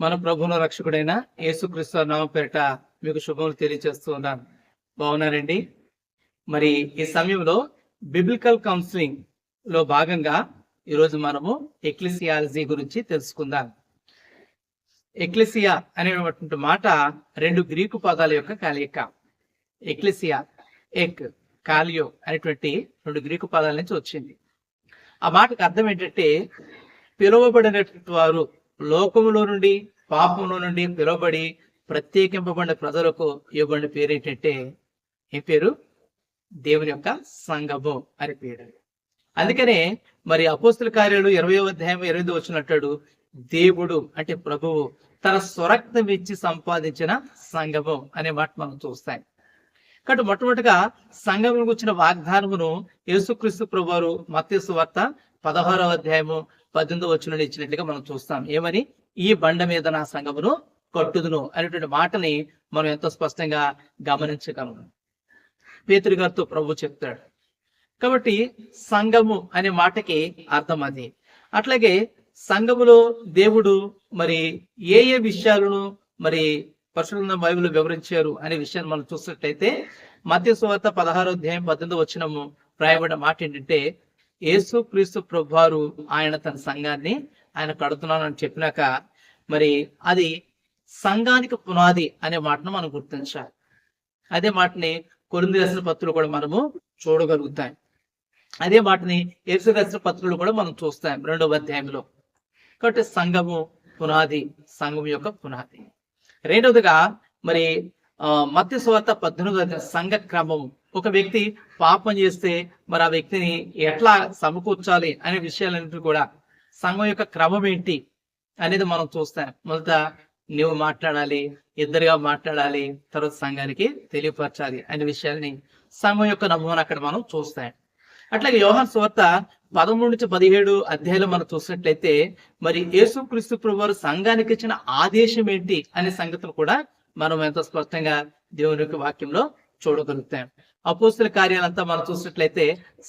మన ప్రభువుల రక్షకుడైన యేసుక్రీస్తు నామ పేరిట మీకు శుభములు తెలియజేస్తూ ఉన్నాను బాగున్నారండి? మరి ఈ సమయంలో బిబ్లికల్ కౌన్సిలింగ్లో భాగంగా ఈరోజు మనము ఎక్లిసియాలజీ గురించి తెలుసుకుందాం. ఎక్లిసియా అనేటువంటి మాట రెండు గ్రీకు పదాల యొక్క కలయిక. ఎక్లిసియా ఎక్ కాలియో అనేటువంటి రెండు గ్రీకు పదాల నుంచి వచ్చింది. ఆ మాటకు అర్థం ఏంటంటే పిలువబడినటువంటి వారు లోకములో నుండి పాపంలో నుండి పిలువబడి ప్రత్యేకింపబడిన ప్రజలకు ఇవ్వబడిన పేరు ఏంటంటే ఏ పేరు? దేవుని యొక్క సంగమం అని పేరు. అందుకనే మరి అపోస్తుల కార్యాలు ఇరవై అధ్యాయం ఇరవై వచ్చినట్టాడు దేవుడు అంటే ప్రభువు తన స్వరక్తం ఇచ్చి సంపాదించిన సంగమం అనే మాట మనం చూస్తాం. కాబట్టి మొట్టమొదటిగా సంఘం వచ్చిన వాగ్దానమును యేసుక్రీస్తు ప్రభువారు మత్స్సు వార్త పదహారవ అధ్యాయము పద్దెనిమిది వచ్చిన ఇచ్చినట్లుగా మనం చూస్తాం. ఏమని? ఈ బండ మీద నా సంఘమును కట్టుదును అనేటువంటి మాటని మనం ఎంతో స్పష్టంగా గమనించగలము పేతుడి గారితో ప్రభు చెప్తాడు. కాబట్టి సంఘము అనే మాటకి అర్థం అది. అట్లాగే సంఘములో దేవుడు మరి ఏ ఏ విషయాలను మరి పరిశుభ్రంగా బైబిల్ వివరించారు అనే విషయాన్ని మనం చూసినట్లయితే మధ్య సువార్త పదహారో అధ్యాయం పద్దెనిమిది వచ్చినము రాయబడిన మాట ఏంటంటే యేసు క్రీస్తు ప్రభువారు ఆయన తన సంఘాన్ని ఆయన కడుతున్నానని చెప్పినాక మరి అది సంఘానికి పునాది అనే మాటను మనం గుర్తించాలి. అదే మాటని కొరింది రసిన పత్రులు కూడా మనము చూడగలుగుతాం. అదే మాటని ఎరుసు రసిన పత్రులు కూడా మనం చూస్తాం రెండవ అధ్యాయంలో. కాబట్టి సంఘము పునాది సంఘం యొక్క పునాది. రెండవదిగా మరి ఆ మత్స్య స్వార్థ పద్దెనిమిది సంఘ క్రమము ఒక వ్యక్తి పాపం చేస్తే మరి ఆ వ్యక్తిని ఎట్లా సమకూర్చాలి అనే విషయాలన్నింటి కూడా సంఘం యొక్క క్రమం ఏంటి అనేది మనం చూస్తాం. మొదట నువ్వు మాట్లాడాలి ఇద్దరుగా మాట్లాడాలి తర్వాత సంఘానికి తెలియపరచాలి అనే విషయాన్ని సంఘం యొక్క నమూనా అక్కడ మనం చూస్తాం. అట్లాగే యోహాన్ సువార్త పదమూడు నుంచి పదిహేడు అధ్యాయులు మనం చూసినట్లయితే మరి యేసు క్రీస్తు ప్రభు సంఘానికి ఇచ్చిన ఆదేశం ఏంటి అనే సంగతులు కూడా మనం ఎంతో స్పష్టంగా దేవుని యొక్క వాక్యంలో చూడగలుగుతాం. అపోస్తుల కార్యాలంతా మనం చూసినట్లయితే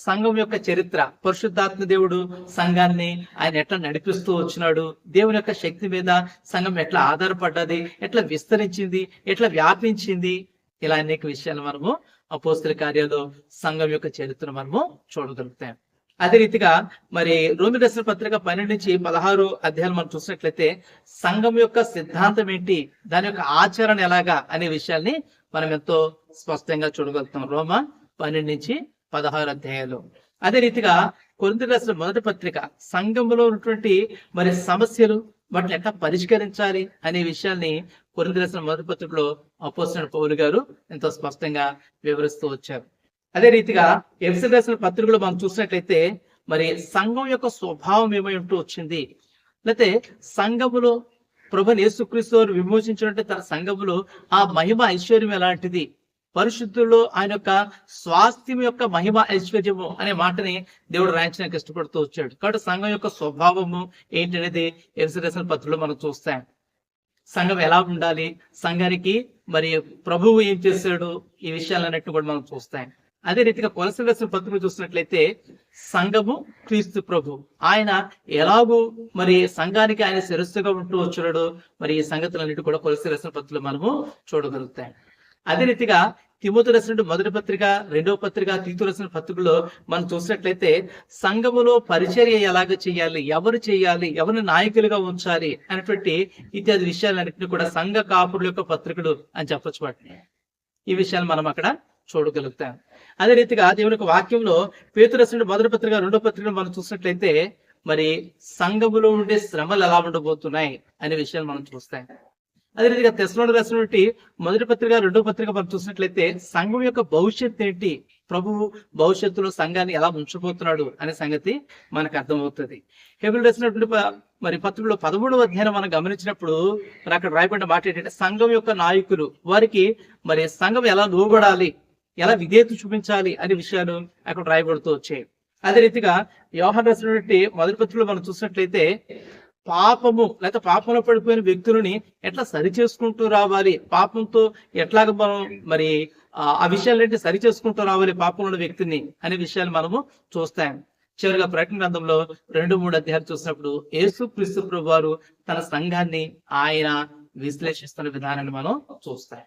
సంఘం యొక్క చరిత్ర పరిశుద్ధాత్మ దేవుడు సంఘాన్ని ఆయన ఎట్లా నడిపిస్తూ వచ్చినాడు దేవుని యొక్క శక్తి మీద సంఘం ఎట్లా ఆధారపడ్డది ఎట్లా విస్తరించింది ఎట్లా వ్యాపించింది ఇలా అనేక విషయాలు మనము అపోస్తుల కార్యాలు సంఘం యొక్క చరిత్ర మనము చూడగలుగుతాం. అదే రీతిగా మరి రోమి దర్శన పత్రిక పన్నెండు నుంచి పదహారు అధ్యాయాలు మనం చూసినట్లయితే సంఘం యొక్క సిద్ధాంతం ఏంటి దాని యొక్క ఆచరణ ఎలాగా అనే విషయాల్ని మనం ఎంతో స్పష్టంగా చూడగలుగుతాం. రోమ పన్నెండు నుంచి పదహారు అధ్యాయాలు. అదే రీతిగా కొరింథీ రాసిన మొదటి పత్రిక సంఘంలో ఉన్నటువంటి మరి సమస్యలు వాటిని ఎట్లా పరిష్కరించాలి అనే విషయాన్ని కొరింథీ రాసిన మొదటి పత్రికలో అపోసిన పౌలు గారు ఎంతో స్పష్టంగా వివరిస్తూ వచ్చారు. అదే రీతిగా ఎఫ్సి రాసిన పత్రికలో మనం చూసినట్లయితే మరి సంఘం యొక్క స్వభావం ఏమై ఉంటూ వచ్చింది? లేకపోతే సంఘములో ప్రభు యేసుక్రీస్తు వారు విమోచించినట్టు తన సంఘములో ఆ మహిమ ఐశ్వర్యం ఎలాంటిది? పరిశుద్ధుల్లో ఆయన యొక్క స్వాస్థ్యం యొక్క మహిమ ఐశ్వర్యము అనే మాటని దేవుడు రాయించడానికి ఇష్టపడుతూ వచ్చాడు. కాబట్టి సంఘం యొక్క స్వభావము ఏంటనేది ఎన్సరేషన్ పత్రికలో మనం చూస్తాం. సంఘం ఎలా ఉండాలి? సంఘానికి మరి ప్రభువు ఏం చేశాడు? ఈ విషయాలన్నిటిని కూడా మనం చూస్తాం. అదే రీతిగా కొలసి రాసిన చూసినట్లయితే సంఘము క్రీస్తు ప్రభు. ఆయన ఎలాగూ మరి సంఘానికి ఆయన శిరస్సుగా ఉంటూ వచ్చాడు మరి ఈ సంగతులన్నిటి కూడా కొలసి రాసిన పత్రికలు మనము చూడగలుగుతాం. అదే రీతిగా తిమోతి రసిన మొదటి పత్రిక రెండవ పత్రిక తీతు రసిన పత్రికలో మనం చూసినట్లయితే సంఘములో పరిచర్య ఎలాగ చేయాలి ఎవరు చేయాలి ఎవరిని నాయకులుగా ఉంచాలి అనేటువంటి ఇత్యాది విషయాలన్నింటినీ కూడా సంఘ కాపురుల యొక్క పత్రికలు అని చెప్పొచ్చు వాటిని. ఈ విషయాలు మనం అక్కడ చూడగలుగుతాం. అదే రీతిగా దేవుని యొక్క వాక్యంలో పేతురసుడు మొదటి పత్రిక రెండో పత్రిక మనం చూసినట్లయితే మరి సంఘములో ఉండే శ్రమలు ఎలా ఉండబోతున్నాయి అనే విషయాలు మనం చూస్తాం. అదే రీతిగా తెసలోడు రాసినటువంటి మొదటి పత్రిక రెండో పత్రిక మనం చూసినట్లయితే సంఘం యొక్క భవిష్యత్తు ఏంటి? ప్రభువు భవిష్యత్తులో సంఘాన్ని ఎలా ఉంచబోతున్నాడు అనే సంగతి మనకు అర్థమవుతుంది. హెబుల్ రాసినటువంటి మరి పత్రికలో పదమూడవ అధ్యాయం మనం గమనించినప్పుడు మరి అక్కడ రాయబడిన మాట ఏంటంటే సంఘం యొక్క నాయకులు వారికి మరి సంఘం ఎలా లోబడాలి? ఎలా విధేయత చూపించాలి అనే విషయాలు అక్కడ రాయబడుతూ వచ్చాయి. అదే రీతిగా వ్యవహార రాసినటువంటి మొదటి పత్రికలో మనం చూసినట్లయితే పాపము లేకపోతే పాపంలో పడిపోయిన వ్యక్తులని ఎట్లా సరి చేసుకుంటూ రావాలి? పాపంతో ఎట్లాగ మనం మరి ఆ విషయాలంటే విషయాలు సరి చేసుకుంటూ రావాలి పాపంలో ఉన్న వ్యక్తిని అనే విషయాలు మనము చూస్తాం. చివరిగా ప్రకటన గ్రంథంలో రెండు మూడు అధ్యాయాలు చూసినప్పుడు యేసు క్రీస్తు ప్రభు వారు తన సంఘాన్ని ఆయన విశ్లేషిస్తున్న విధానాన్ని మనం చూస్తాం.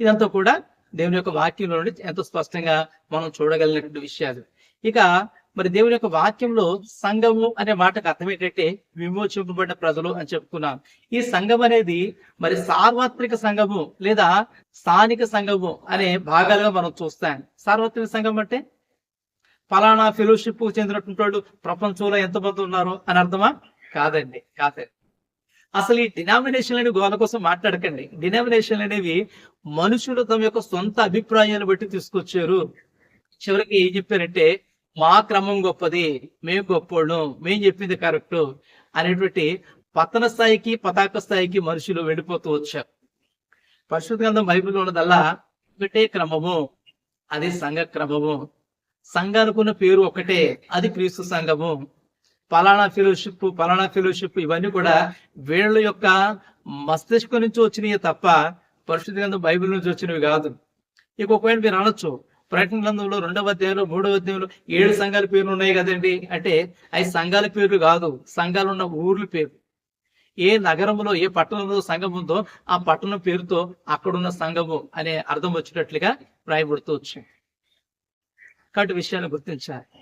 ఇదంతా కూడా దేవుని యొక్క వాక్యంలో నుండి ఎంతో స్పష్టంగా మనం చూడగలిగినటువంటి విషయాలు. ఇక మరి దేవుని యొక్క వాక్యంలో సంఘము అనే మాటకు అర్థం ఏంటంటే విమోచింపబడిన ప్రజలు అని చెప్పుకున్నాం. ఈ సంఘం అనేది మరి సార్వత్రిక సంఘము లేదా స్థానిక సంఘము అనే భాగాలుగా మనం చూస్తాం. సార్వత్రిక సంఘం అంటే ఫలానా ఫెలోషిప్ చెందినటువంటి వాళ్ళు ప్రపంచంలో ఎంతమంది ఉన్నారు అని అర్థమా? కాదండి కాదండి. అసలు ఈ డినామినేషన్ అనే గోల కోసం మాట్లాడకండి. డినామినేషన్ అనేవి మనుషులు తమ యొక్క సొంత అభిప్రాయాన్ని బట్టి తీసుకొచ్చారు. చివరికి ఏం చెప్పారంటే మా క్రమం గొప్పది మేము గొప్పోళ్ళం మేము చెప్పింది కరెక్ట్ అనేటువంటి పతన స్థాయికి పతాక స్థాయికి మనుషులు వెళ్ళిపోతూ వచ్చారు. పరిశుద్ధ గ్రంథం బైబిల్లో ఉన్నదల్లా ఒకటే క్రమము అది సంఘ క్రమము. సంఘానికి ఉన్న పేరు ఒకటే అది క్రీస్తు సంఘము. పలానా ఫెలోషిప్ పలానా ఫెలోషిప్ ఇవన్నీ కూడా వీళ్ళ యొక్క మస్తిష్కం నుంచి వచ్చినవి తప్ప పరిశుద్ధ గ్రంథం బైబిల్ నుంచి వచ్చినవి కాదు. ఇక ఒకవేళ మీరు అనొచ్చు ప్రకటన గ్రంథంలో రెండవ అధ్యాయంలో మూడవ అధ్యాయంలో ఏడు సంఘాల పేర్లు ఉన్నాయి కదండి. అంటే అవి సంఘాల పేర్లు కాదు సంఘాలు ఉన్న ఊర్ల పేరు ఏ నగరంలో ఏ పట్టణంలో సంఘం ఉందో ఆ పట్టణం పేరుతో అక్కడున్న సంఘము అనే అర్థం వచ్చేటట్లుగా రాయబడుతూ వచ్చింది. కాబట్టి విషయాన్ని గుర్తించాలి.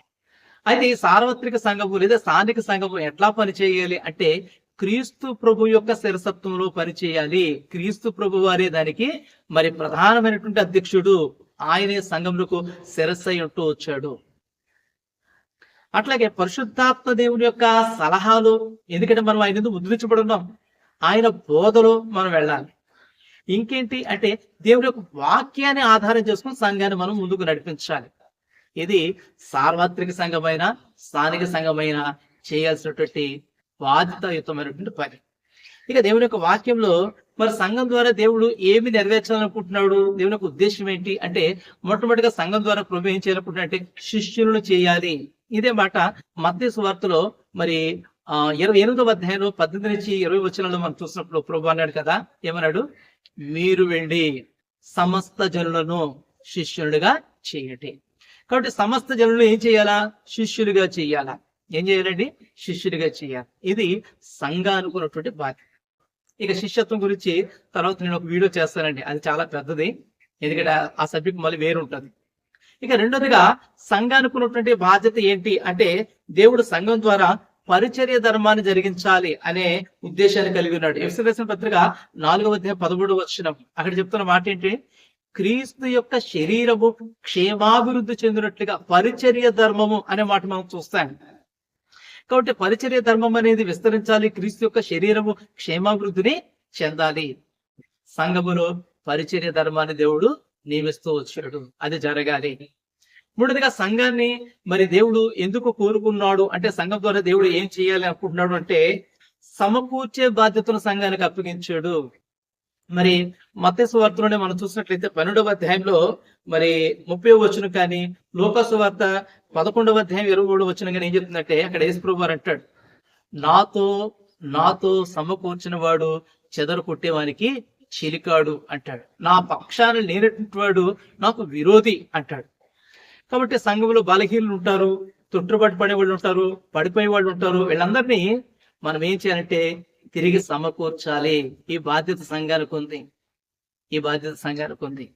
అయితే ఈ సార్వత్రిక సంఘము లేదా స్థానిక సంఘము ఎట్లా పనిచేయాలి అంటే క్రీస్తు ప్రభు యొక్క శిరసత్వంలో పనిచేయాలి. క్రీస్తు ప్రభు వారే దానికి మరి ప్రధానమైనటువంటి అధ్యక్షుడు. ఆయనే సంఘములకు శిరస్సై ఉంటూ వచ్చాడు. అట్లాగే పరిశుద్ధాత్మ దేవుని యొక్క సలహాలు ఎందుకంటే మనం ఆయన ఎందుకు ముద్రించబడి ఆయన బోధలో మనం వెళ్ళాలి. ఇంకేంటి అంటే దేవుని యొక్క వాక్యాన్ని ఆధారం చేసుకుని సంఘాన్ని మనం ముందుకు నడిపించాలి. ఇది సార్వత్రిక సంఘమైన స్థానిక సంఘమైన చేయాల్సినటువంటి బాధ్యతాయుతమైనటువంటి పని. ఇక దేవుని యొక్క వాక్యంలో మరి సంఘం ద్వారా దేవుడు ఏమి నెరవేర్చాలనుకుంటున్నాడు? దేవుని యొక్క ఉద్దేశం ఏంటి? అంటే మొట్టమొదటిగా సంఘం ద్వారా ప్రభు ఏం చేయాలనుకుంటున్నాడంటే శిష్యులను చేయాలి. ఇదే మాట మధ్య సువార్తలో మరి ఆ ఇరవై ఎనిమిదవ అధ్యాయంలో పద్దెనిమిది నుంచి ఇరవై వచనంలో మనం చూసినప్పుడు ప్రభు అన్నాడు కదా ఏమన్నాడు? మీరు వెళ్ళి సమస్త జనులను శిష్యులుగా చేయండి. కాబట్టి సమస్త జనులు ఏం చేయాలా? శిష్యులుగా చేయాలా? ఏం చేయాలండి? శిష్యులుగా చేయాలి. ఇది సంఘానుకున్నటువంటి బాధ్యత. ఇక శిష్యత్వం గురించి తర్వాత నేను ఒక వీడియో చేస్తానండి. అది చాలా పెద్దది. ఎందుకంటే ఆ- సబ్జెక్ట్ మళ్ళీ వేరు ఉంటుంది ఇక రెండోదిగా సంఘానుకున్నటువంటి బాధ్యత ఏంటి? అంటే దేవుడు సంఘం ద్వారా పరిచర్య ధర్మాన్ని జరిగించాలి అనే ఉద్దేశాన్ని కలిగి ఉన్నాడు. ఎఫ్సరేషన్ పత్రిక నాలుగవ అధ్యాయం పదమూడు వచ్చిన అక్కడ చెప్తున్న మాట ఏంటి? క్రీస్తు యొక్క శరీరము క్షేమాభివృద్ధి చెందినట్లుగా పరిచర్య ధర్మము అనే మాట మనం చూస్తాం. కాబట్టి పరిచర్య ధర్మం అనేది విస్తరించాలి క్రీస్తు యొక్క శరీరము క్షేమాభివృద్ధిని చెందాలి. సంఘములో పరిచర్య ధర్మాన్ని దేవుడు నియమిస్తూ వచ్చాడు. అది జరగాలి. మూడవదిగా సంఘాన్ని మరి దేవుడు ఎందుకు కోరుకున్నాడు? అంటే సంఘం ద్వారా దేవుడు ఏం చేయాలి అనుకుంటున్నాడు అంటే సమకూర్చే బాధ్యతను సంఘానికి అప్పగించాడు. మరి మత్స్య వార్తలోనే మనం చూసినట్లయితే పన్నెండవ అధ్యాయంలో మరి ముప్పై వచ్చిన కానీ లోకసు వార్త పదకొండవ అధ్యాయం ఇరవై మూడు వచ్చిన కానీ ఏం చెప్తుందంటే అక్కడ యేసుప్రభు వారు అంటాడు నాతో నాతో సమకూర్చిన వాడు చెదరు కొట్టేవానికి చిలికాడు అంటాడు. నా పక్షాన్ని లేనటువంటి వాడు నాకు విరోధి అంటాడు. కాబట్టి సంఘంలో బలహీనులు ఉంటారు తుట్టుబాటు పడే వాళ్ళు ఉంటారు పడిపోయే వాళ్ళు ఉంటారు. వీళ్ళందరినీ మనం ఏం చేయాలంటే తిరిగి సమకూర్చాలి. ఈ బాధ్యత సంఘానికి ఉంది. ఈ బాధ్యత సంఘానికి ఉంది.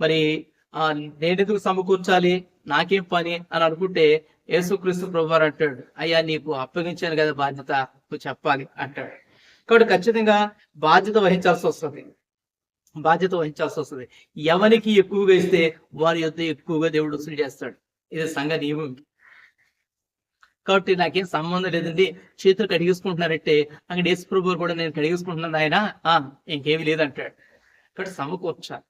మరి ఆ నేనెందుకు సమకూర్చాలి? నాకేం పని? అని అనుకుంటే యేసుక్రీస్తు ప్రభువారు అంటాడు అయ్యా నీకు అప్పగించాను కదా బాధ్యత నువ్వు చెప్పాలి అంటాడు. కాబట్టి ఖచ్చితంగా బాధ్యత వహించాల్సి వస్తుంది. బాధ్యత వహించాల్సి వస్తుంది. ఎవరికి ఎక్కువగా ఇస్తే వారి యొక్క ఎక్కువగా దేవుడు వసూలు చేస్తాడు. ఇది సంఘ నియమం. కాబట్టి నాకేం సంబంధం లేదండి. చేతులు కడిగేసుకుంటున్నారంటే అక్కడ యేసు ప్రభు కూడా నేను కడిగేసుకుంటున్నాను ఆయన. ఆ ఇంకేమీ లేదంటాడు. కాబట్టి సమకూర్చాలి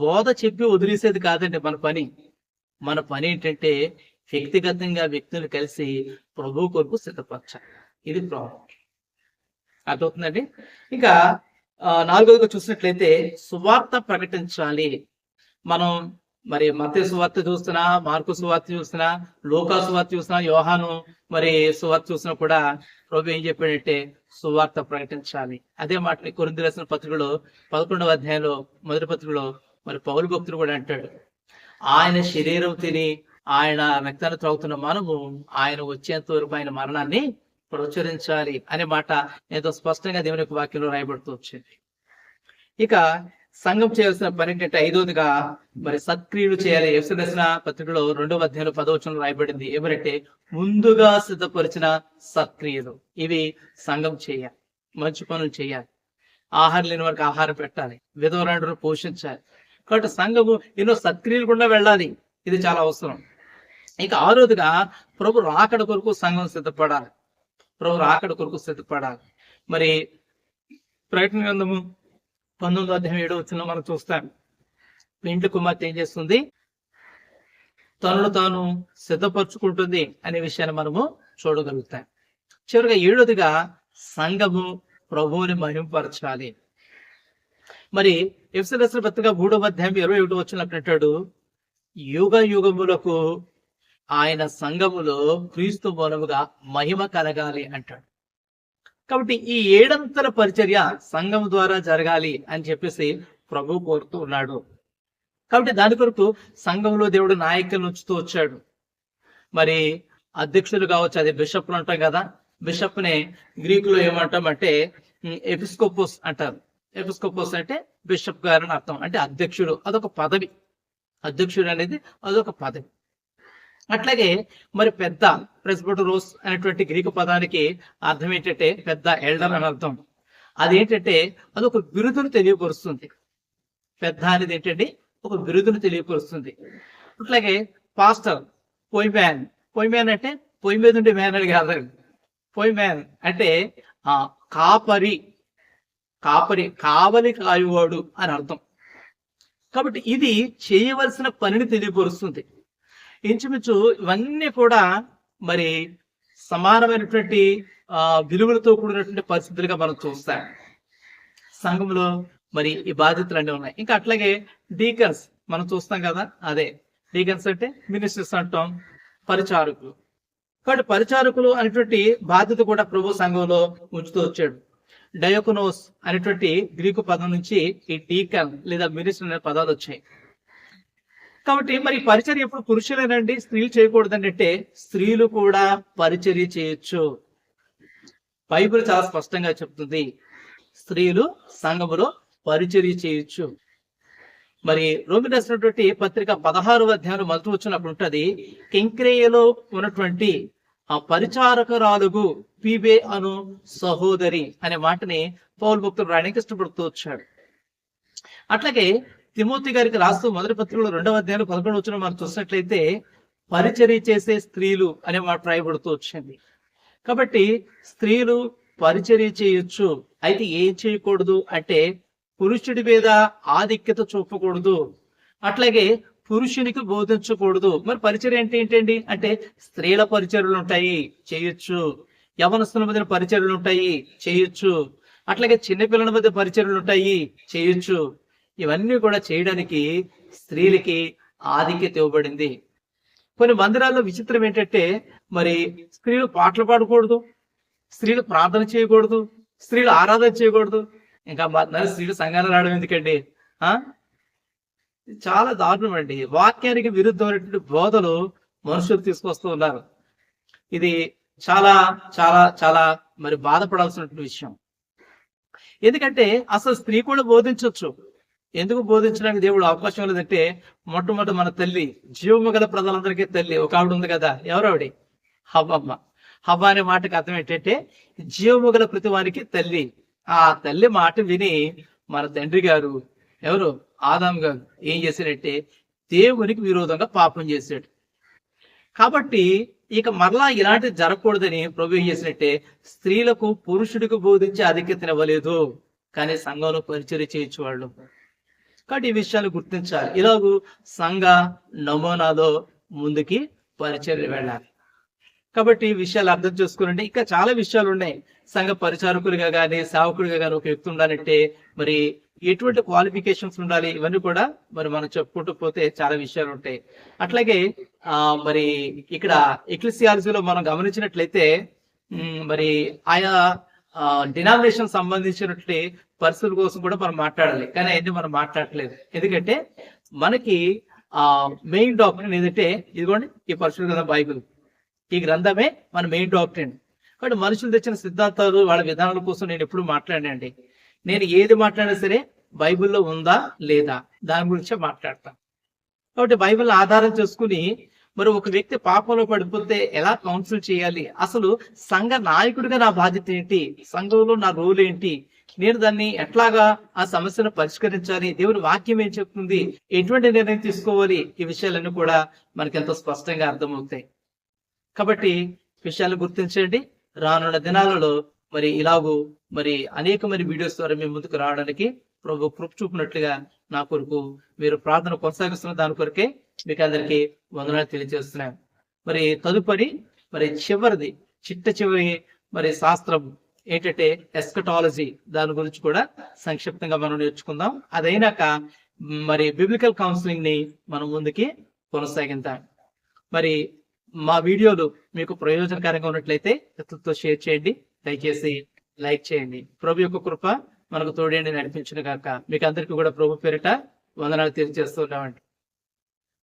బోధ చెప్పి వదిలేసేది కాదండి మన పని. మన పని ఏంటంటే వ్యక్తిగతంగా వ్యక్తులు కలిసి ప్రభు కొరకు సిద్ధపరచాలి ఇది ప్రాబ్లం అర్థవుతుందండి ఇంకా నాలుగోదిగా చూసినట్లయితే సువార్త ప్రకటించాలి. మనం మరి మత సువార్త చూస్తున్నా మార్కు సువార్త చూస్తున్నా లోకా సువార్త చూసినా యోహాను మరి సువార్త చూసినా కూడా ప్రభు ఏం చెప్పాడంటే సువార్త ప్రకటించాలి. అదే మాట కొరింది రాసిన పత్రికలో పదకొండవ అధ్యాయంలో మొదటి పత్రికలో మరి పౌరు భక్తుడు కూడా అంటాడు. ఆయన శరీరం తిని ఆయన రక్తాన్ని త్రాగుతున్న మనము ఆయన వచ్చేంత వరకు ఆయన మరణాన్ని ప్రచురించాలి అనే మాట ఎంతో స్పష్టంగా దేవుని యొక్క వాక్యంలో రాయబడుతూ వచ్చింది. ఇక సంఘం చేయాల్సిన పని ఏంటంటే ఐదోదిగా మరి సత్క్రియలు చేయాలి. ఎఫ్సదర్శన పత్రికలో రెండవ అధ్యాయంలో పదవచనం రాయబడింది. ఏమంటే ముందుగా సిద్ధపరిచిన సత్క్రియలు. ఇవి సంఘం చేయాలి. మంచి పనులు చేయాలి. ఆహారం లేని వారికి ఆహారం పెట్టాలి. విధవరాండ్రులు పోషించాలి. కాబట్టి సంఘము ఎన్నో సత్క్రియలు కూడా వెళ్ళాలి. ఇది చాలా అవసరం. ఇక ఆరోదిగా ప్రభు రాకడ కొరకు సంఘం సిద్ధపడాలి. ప్రభు రాకడ కొరకు సిద్ధపడాలి. మరి ప్రకటన గ్రంథము పంతొమ్మిదో అధ్యాయం ఏడో వచ్చిన మనం చూస్తాం. ఇంటి కుమార్తె ఏం చేస్తుంది? తనను తాను సిద్ధపరచుకుంటుంది అనే విషయాన్ని మనము చూడగలుగుతాం. చివరిగా ఏడోదిగా సంఘము ప్రభువుని మహింపరచాలి. మరి ఎఫ్సలసిన పత్రిక మూడవ అధ్యాయం ఇరవై ఒకటి వచ్చినట్టు యుగ యుగములకు ఆయన సంఘములో క్రీస్తు మూలముగా మహిమ కలగాలి అంటాడు. కాబట్టి ఈ ఏడంతల పరిచర్య సంఘం ద్వారా జరగాలి అని చెప్పేసి ప్రభు కోరుతూ ఉన్నాడు. కాబట్టి దాని కొరకు సంఘంలో దేవుడు నాయకులను ఉంచుతూ వచ్చాడు. మరి అధ్యక్షులు కావచ్చు అది బిషప్లు అంటాం కదా. బిషప్ నే గ్రీకులో ఏమంటాం అంటే ఎపిస్కోపోస్ అంటారు. ఎపిస్కోపోస్ అంటే బిషప్ గారు అని అర్థం. అంటే అధ్యక్షుడు అదొక పదవి. అధ్యక్షుడు అనేది అదొక పదవి. అట్లాగే మరి పెద్ద రోస్ అనేటువంటి గ్రీకు పదానికి అర్థం ఏంటంటే పెద్ద ఎల్డర్ అని అర్థం. అదేంటంటే అది ఒక బిరుదును తెలియపరుస్తుంది. పెద్ద అనేది ఏంటంటే ఒక బిరుదును తెలియపరుస్తుంది. అట్లాగే పాస్టర్ పొయ్ మ్యాన్ పొయ్ మ్యాన్ అంటే పొయ్యి మీద ఉండే మ్యాన్ అని కాదు. పొయ్ మ్యాన్ అంటే ఆ కాపరి. కాపరి కావలి కాయువాడు అని అర్థం. కాబట్టి ఇది చేయవలసిన పనిని తెలియపరుస్తుంది. ఇంచుమించు ఇవన్నీ కూడా మరి సమానమైనటువంటి ఆ విలువలతో కూడినటువంటి పరిస్థితులుగా మనం చూస్తాం. సంఘంలో మరి ఈ బాధ్యతలు అన్నీ ఉన్నాయి. ఇంకా అట్లాగే డీకన్స్ మనం చూస్తాం కదా అదే. డీకన్స్ అంటే మినిస్టర్స్ అంటాం పరిచారకులు. కాబట్టి పరిచారకులు అనేటువంటి బాధ్యత కూడా ప్రభు సంఘంలో ఉంచుతూ వచ్చాడు. డయోకనోస్ అనేటువంటి గ్రీకు పదం నుంచి ఈ డీకన్ లేదా మినిస్టర్ అనే పదాలు వచ్చాయి. కాబట్టి మరి పరిచర్య ఎప్పుడు పురుషులేనండి? స్త్రీలు చేయకూడదండి అంటే స్త్రీలు కూడా పరిచర్య చేయొచ్చు. బైబిల్ చాలా స్పష్టంగా చెప్తుంది. స్త్రీలు సంఘములో పరిచర్య చేయొచ్చు. మరి రోమి రాసినటువంటి పత్రిక పదహారు అధ్యాయంలో మొదటి వచ్చినప్పుడు ఉంటది కెంక్రేయలో ఉన్నటువంటి ఆ పరిచారకురాలుగు పీబే అను సహోదరి అనే మాటని పౌల్ భక్తులు రాయడానికి ఇష్టపడుతూ వచ్చాడు అట్లాగే తిమోతి గారికి రాస్తూ మొదటి పత్రికలో రెండవ అధ్యాయంలో పదకొండు వచ్చిన మనం చూసినట్లయితే పరిచర్య చేసే స్త్రీలు అనే మాట రాయబడుతూ వచ్చింది. కాబట్టి స్త్రీలు పరిచర్య చేయొచ్చు అయితే ఏం చేయకూడదు అంటే పురుషుడి మీద ఆధిక్యత చూపకూడదు అట్లాగే పురుషునికి బోధించకూడదు. మరి పరిచర్య అంటే ఏంటండి? అంటే స్త్రీల పరిచర్యలు ఉంటాయి చేయొచ్చు. యవనస్తుల మధ్య పరిచర్యలు ఉంటాయి చేయొచ్చు. అట్లాగే చిన్నపిల్లల మధ్య పరిచర్యలు ఉంటాయి చేయొచ్చు. ఇవన్నీ కూడా చేయడానికి స్త్రీలకి ఆధిక్యత ఇవ్వబడింది. కొన్ని మందిరాల్లో విచిత్రం ఏంటంటే మరి స్త్రీలు పాటలు పాడకూడదు స్త్రీలు ప్రార్థన చేయకూడదు స్త్రీలు ఆరాధన చేయకూడదు. ఇంకా మరి స్త్రీలు సంఘాలు రావడం ఎందుకండి? ఆ? చాలా దారుణం అండి. వాక్యానికి విరుద్ధమైనటువంటి బోధలు మనుషులు తీసుకొస్తూ ఉన్నారు. ఇది చాలా చాలా చాలా మరి బాధపడాల్సినటువంటి విషయం. ఎందుకంటే అసలు స్త్రీ కూడా బోధించవచ్చు ఎందుకు బోధించడానికి దేవుడు అవకాశం లేదంటే మొట్టమొదటి మన తల్లి జీవము గల ప్రజలందరికీ తల్లి. ఒక ఆవిడ ఉంది కదా. ఎవరావిడి హవ్వమ్మ. హవ్వ అనే మాటకి అర్థం ఏంటంటే జీవము గల ప్రతి వారికి తల్లి. ఆ తల్లి మాట విని మన తండ్రి గారు ఎవరు? ఆదాం గారు ఏం చేశాడంటే దేవునికి విరోధంగా పాపం చేశాడు. కాబట్టి ఇక మరలా ఇలాంటివి జరగకూడదని ప్రభు ఏం చేసినట్టే స్త్రీలకు పురుషుడికి బోధించి అధిక్యతనివ్వలేదు కానీ సంఘంలో పరిచయం చేయొచ్చు వాళ్ళు కాబట్టి ఈ విషయాలు గుర్తించాలి. ఇలాగూ సంఘ నమూనాలో ముందుకి పరిచర్య వెళ్ళాలి. కాబట్టి ఈ విషయాలు అర్థం చేసుకోనండి. ఇంకా చాలా విషయాలు ఉన్నాయి. సంఘ పరిచారకులుగా కానీ సేవకుడిగా కానీ ఒక వ్యక్తి ఉండాలంటే మరి ఎటువంటి క్వాలిఫికేషన్స్ ఉండాలి? ఇవన్నీ కూడా మరి మనం చెప్పుకుంటూ పోతే చాలా విషయాలు ఉంటాయి. అట్లాగే ఆ మరి ఇక్కడ ఎక్లిసియాలజీలో మనం గమనించినట్లయితే మరి ఆయా డినామినేషన్ సంబంధించినట్లే పరిస్థితుల కోసం కూడా మనం మాట్లాడాలి. కానీ అన్ని మనం మాట్లాడట్లేదు. ఎందుకంటే మనకి ఆ మెయిన్ డాక్టర్ ఏదంటే ఇదిగోండి ఈ పరిశుద్ధ గ్రంథం బైబిల్. ఈ గ్రంథమే మన మెయిన్ డాక్టర్ కాబట్టి మనుషులు తెచ్చిన సిద్ధాంతాలు వాళ్ళ విధానాల కోసం నేను ఎప్పుడు మాట్లాడండి నేను ఏది మాట్లాడినా సరే బైబిల్లో ఉందా లేదా? దాని గురించే మాట్లాడతాను కాబట్టి బైబిల్ ఆధారం చేసుకుని మరి ఒక వ్యక్తి పాపంలో పడిపోతే ఎలా కౌన్సిల్ చేయాలి? అసలు సంఘ నాయకుడిగా నా బాధ్యత ఏంటి? సంఘంలో నా రోల్ ఏంటి? నేను దాన్ని ఎట్లాగా ఆ సమస్యను పరిష్కరించాలి? దేవుని వాక్యం ఏం చెప్తుంది? ఎటువంటి నిర్ణయం తీసుకోవాలి? ఈ విషయాలన్నీ కూడా మనకి ఎంతో స్పష్టంగా అర్థమవుతాయి. కాబట్టి విషయాలు గుర్తించండి. రానున్న దినాలలో మరి ఇలాగూ మరి అనేక మరి వీడియోస్ ద్వారా మీ ముందుకు రావడానికి ప్రభు కృప చూపినట్లుగా నా కొరకు మీరు ప్రార్థన కొనసాగిస్తున్న దాని కొరకే మీకు అందరికి వందనాలు తెలియజేస్తున్నాను. మరి తదుపరి మరి చివరిది చిట్ట చివరి మరి శాస్త్రం. ఏంటంటే ఎస్కటాలజీ దాని గురించి కూడా సంక్షిప్తంగా మనం నేర్చుకుందాం. అదైనాక మరి బిబ్లికల్ కౌన్సిలింగ్ని మనం ముందుకి కొనసాగిద్దాం. మరి మా వీడియోలు మీకు ప్రయోజనకరంగా ఉన్నట్లయితే ఇతరులతో షేర్ చేయండి దయచేసి లైక్ చేయండి. ప్రభు యొక్క కృప మనకు తోడేండి నడిపించిన కాక మీకు అందరికీ కూడా ప్రభు పేరిట వందనాలు తెలియజేస్తున్నామండి